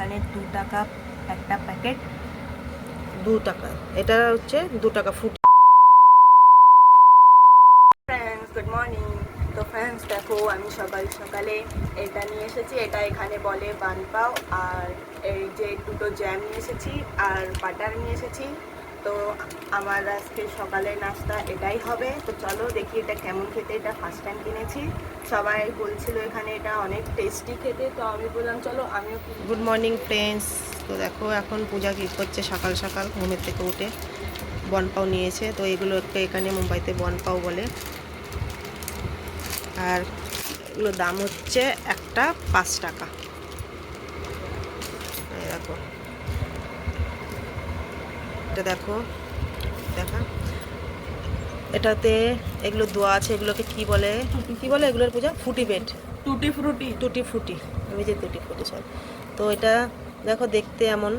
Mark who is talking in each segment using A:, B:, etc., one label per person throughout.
A: এখানে দু টাকা একটা প্যাকেট।
B: দু টাকা। এটা হচ্ছে দু টাকা ফুট।
A: ফ্রেন্ডস গুড মর্নিং তো ফ্রেন্ডস দেখো আমি সকাল সকালে এটা নিয়ে এসেছি। এটা এখানে বলে বানপাও আর এই যে দুটো জ্যাম নিয়ে এসেছি আর বাটার নিয়ে এসেছি। তো আমার আজকে সকালের নাস্তা এটাই হবে। তো চলো দেখি এটা কেমন খেতে, এটা ফার্স্ট টাইম কিনেছি। সবাই বলছিল এখানে এটা অনেক টেস্টি খেতে, তো আমি বললাম, চলো আমিও
B: গুড মর্নিং ফ্রেন্ডস তো দেখো, এখন পূজা কি করছে সকাল সকাল, ঘুমের থেকে উঠে বনপাও নিয়েছে। তো এগুলো এখানে মুম্বাইতে বনপাও বলে। আর এগুলোর দাম হচ্ছে একটা পাঁচ টাকা। দেখো। এটা দেখো দেখা। এটাতে এগুলো দোয়া আছে এগুলোকে কি বলে? কি বলে এগুলোর পূজা? ফুটি বেড
A: টুটি ফ্রুটি।
B: টুটি ফুটি। আমি যে টুটি ফুটি সব তো এটা দেখো দেখতে এমন।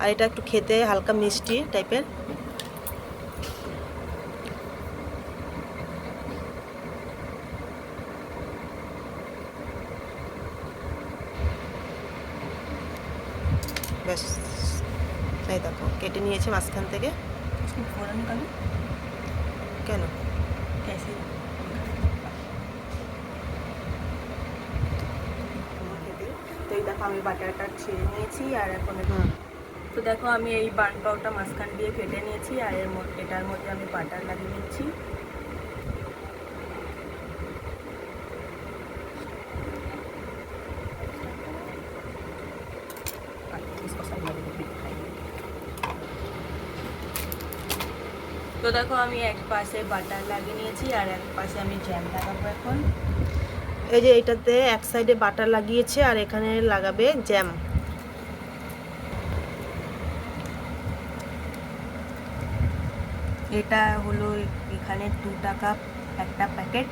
B: আর এটা একটু খেতে হালকা মিষ্টি টাইপের। ব্যাস। এই দেখো কেটে নিয়েছে মাঝখান থেকে। কেন?
A: তো এই দেখো আমি বাটারটা ছেড়ে নিয়েছি আর এখন তো দেখো আমি এই বান পাউটা মাঝখান দিয়ে কেটে নিয়েছি আর এর মধ্যে এটার মধ্যে আমি বাটার লাগিয়ে নিচ্ছি। তো দেখো আমি এক পাশে বাটার লাগিয়ে নিয়েছি আর এক পাশে আমি জ্যাম লাগাবো এখন।
B: এই যে এটাতে এক সাইডে বাটার লাগিয়েছে আর এখানে লাগাবে জ্যাম
A: এটা হলো এখানে দু টাকা একটা প্যাকেট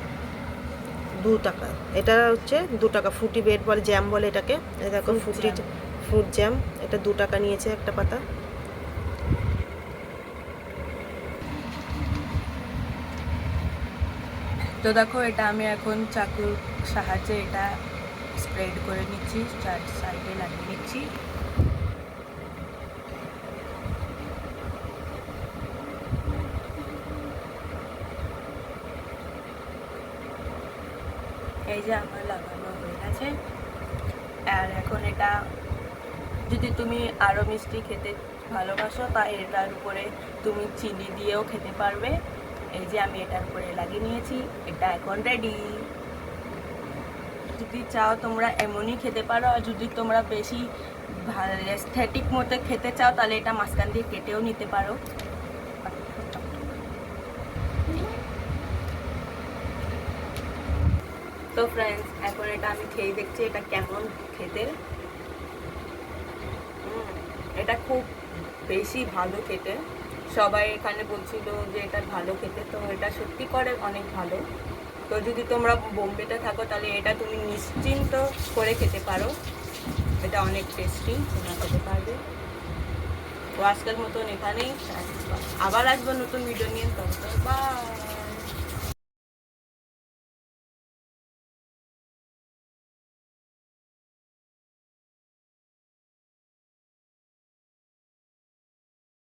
B: দু টাকা। এটা হচ্ছে দু টাকা। ফুটি বেড বলে জ্যাম বলে এটাকে। দেখো ফুটি. ফ্রুট জ্যাম এটা দু টাকা নিয়েছে একটা পাতা।
A: তো দেখো, এটা আমি এখন চাকুর সাহায্যে এটা স্প্রেড করে নিচ্ছি, চার সাইডে লাগিয়ে নিচ্ছি। এই যে আমার লাগানো হয়ে গেছে। আর এখন এটা, যদি তুমি আরও মিষ্টি খেতে ভালোবাসো তা এটার উপরে তুমি চিনি দিয়েও খেতে পারবে। যে আমি এটার উপরে লাগিয়ে নিয়েছি, এটা এখন রেডি যদি চাও তোমরা এমনই খেতে পারো, আর যদি তোমরা বেশি এস্থেটিক মতো খেতে চাও, তাহলে এটা মাঝখান দিয়ে কেটেও নিতে পারো। তো ফ্রেন্ডস এখন এটা আমি খেয়ে দেখছি, এটা কেমন খেতে। এটা খুব বেশি ভালো খেতে। সবাই এখানে বলছিল যে এটা ভালো খেতে, তো এটা সত্যি করে অনেক ভালো। তো যদি তোমরা বোম্বেতে থাকো, তাহলে এটা তুমি নিশ্চিন্ত করে খেতে পারো। এটা অনেক টেস্টি তোমরা খেতে পারবে। তো আজকের মতন এখানেই। আবার আসব নতুন ভিডিও নিয়ে তখন বাই